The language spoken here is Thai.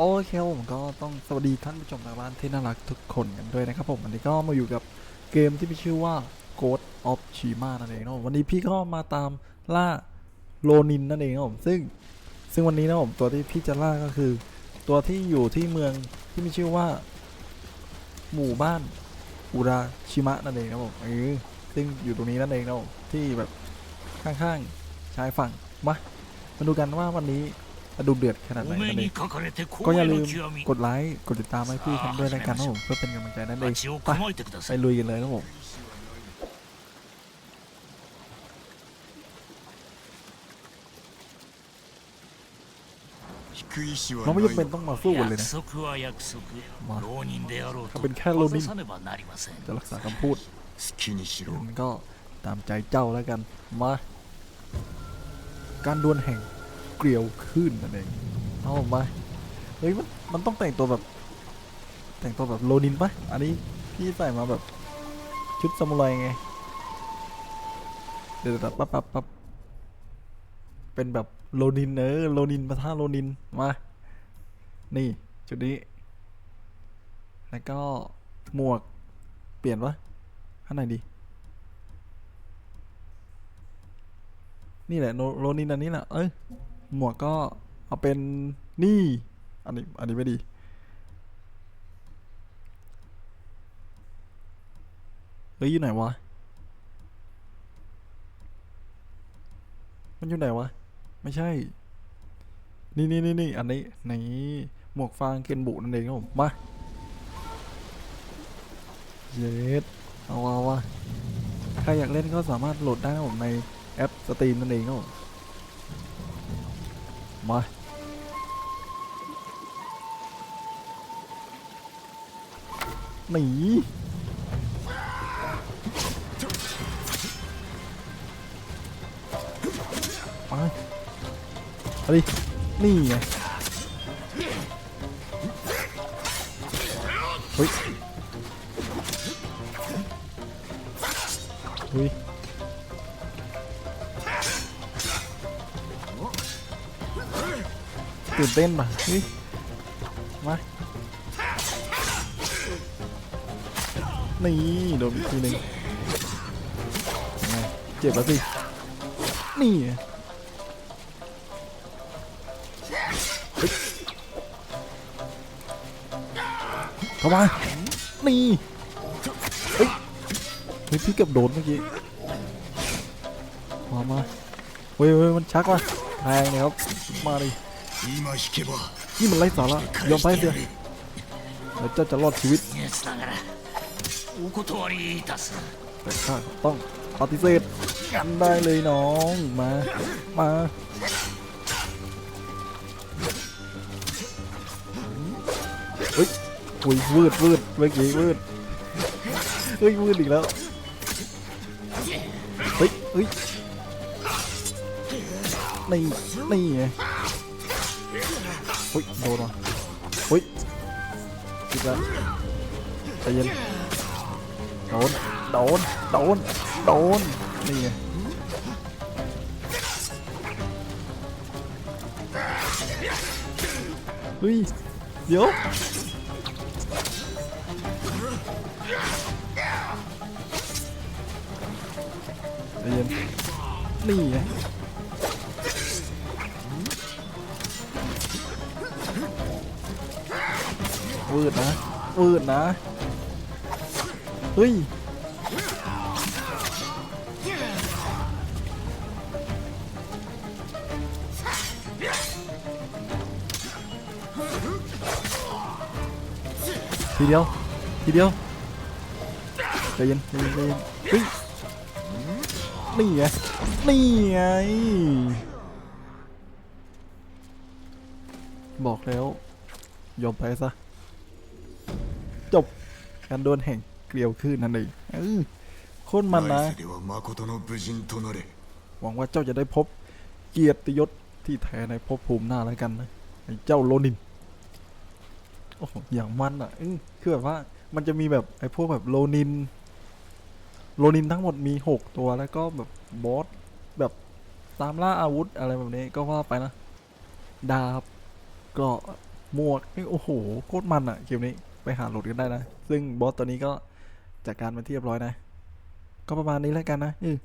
โอเคครับผมก็ต้องสวัสดีท่านผู้ชมทางบ้านที่น่ารักทุกคนกันด้วยนะครับผมวันนี้ก็มาอยู่กับเกมที่มีชื่อว่า Ghost of Shima นั่นเองนะผมวันนี้พี่ก็มาตามล่าโลนินนั่นเองครับผมซึ่งซึ่งวันนี้นะผมตัวที่พี่จะล่าก็คือ ตัวที่อยู่ที่เมืองที่มีชื่อว่า หมู่บ้านอุราชิมะนั่นเองนะผมเออซึ่งอยู่ตรงนี้นั่นเองนะผมที่แบบข้างๆชายฝั่งมามาดูกันว่าวันนี้ ดูเดือดขนาดไหนกันเลยก็อย่าลืมกดไลค์กดติดตามให้พี่ทำด้วยนะกันนะผมเพื่อเป็นกำลังใจนั่นเองไปไปลุยกันเลยนะผมเราไม่จำเป็นต้องมาสู้กันเลยนะมาเขาเป็นแค่โลนินจะรักษาคำพูดมันก็ตามใจเจ้าแล้วกันมาการดวลแห่ง เกลียวขึ้นนั่นเองเอามา เฮ้ยมันมันต้องแต่งตัวแบบ แต่งตัวแบบโลนินปะอันนี้พี่ใส่มาแบบ ชุดซามูไรไง เดี๋ยวๆปั๊บปั๊บปั๊บเป็นแบบโลนินเออโลนินปะท่าโลนินมา นี่ จุดนี้ แล้วก็หมวกเปลี่ยนปะข้างในดีนี่แหละโนโรนินอันนี้แหละเอ้ย หมวกก็เอาเป็นนี่อันนี้อันนี้ไม่ดี เฮ้ยอยู่ไหนวะ มันอยู่ไหนวะ ไม่ใช่ นี่นี่นี่นี่อันนี้นี่หมวกฟางเคนบุนั่นเองครับผม มาเย็ดเอาวะวะใครอยากเล่นก็สามารถโหลดได้ผมในแอปสตรีมนั่นเองครับผม มาหนีไปเอาดินี่ไงเฮ้ยเฮ้ย ตื่นเต้นป่ะเฮ้มานี่โดนอีกทีหนึ่งเจ็บป่ะสิ นี่เข้ามา นี่เฮ้ยพี่เกือบโดนเมื่อกี้มามาเว้ยมันชักว่ะแทงเลยครับ มาดิ นี่มันไร้สาระยอมไปเถอะแล้วเจ้าจะรอดชีวิตแต่ข้าต้องปฏิเสธกันได้เลยน้องมามาเฮ้ยหุยวืดวืดเมื่อกี้วืดเฮ้ยวืดอีกแล้วเฮ้ยเฮ้ยนี่นี่ไง เฮ้ยโดนว่ะเฮ้ยอีกแล้วใจเย็นโดนโดนโดนโดนนี่ไงเฮ้ยเดี๋ยวใจเย็นนี่ไง วืดนะวืดนะ เฮ้ย ทีเดียว ทีเดียวใจเย็นใจเย็นใจเย็นเฮ้ยนี่ไงนี่ไง บอกแล้ว ยอมไปซะ การโดนแห่งเกลียวขึ้นนั่นเองเออโคตรมันนะหวังว่าเจ้าจะได้พบเกียรติยศที่แท้ในภพภูมิหน้าแล้วกันนะไอ้เจ้าโลนินโอ้อย่างมันอะออคือแบบว่ามันจะมีแบบไอ้พวกแบบโลนิน โลนินทั้งหมดมีหกตัวแล้วก็แบบบอสแบบตามล่าอาวุธอะไรแบบนี้ก็ว่าไปนะ ดาบเกราะหมวกโอ้โห โคตรมันอะเกมนี้ ไปหาโหลดกันได้นะ ซึ่งบอสตัวนี้ก็จัดการมาที่เรียบร้อยนะ ก็ประมาณนี้แล้วกันนะอือ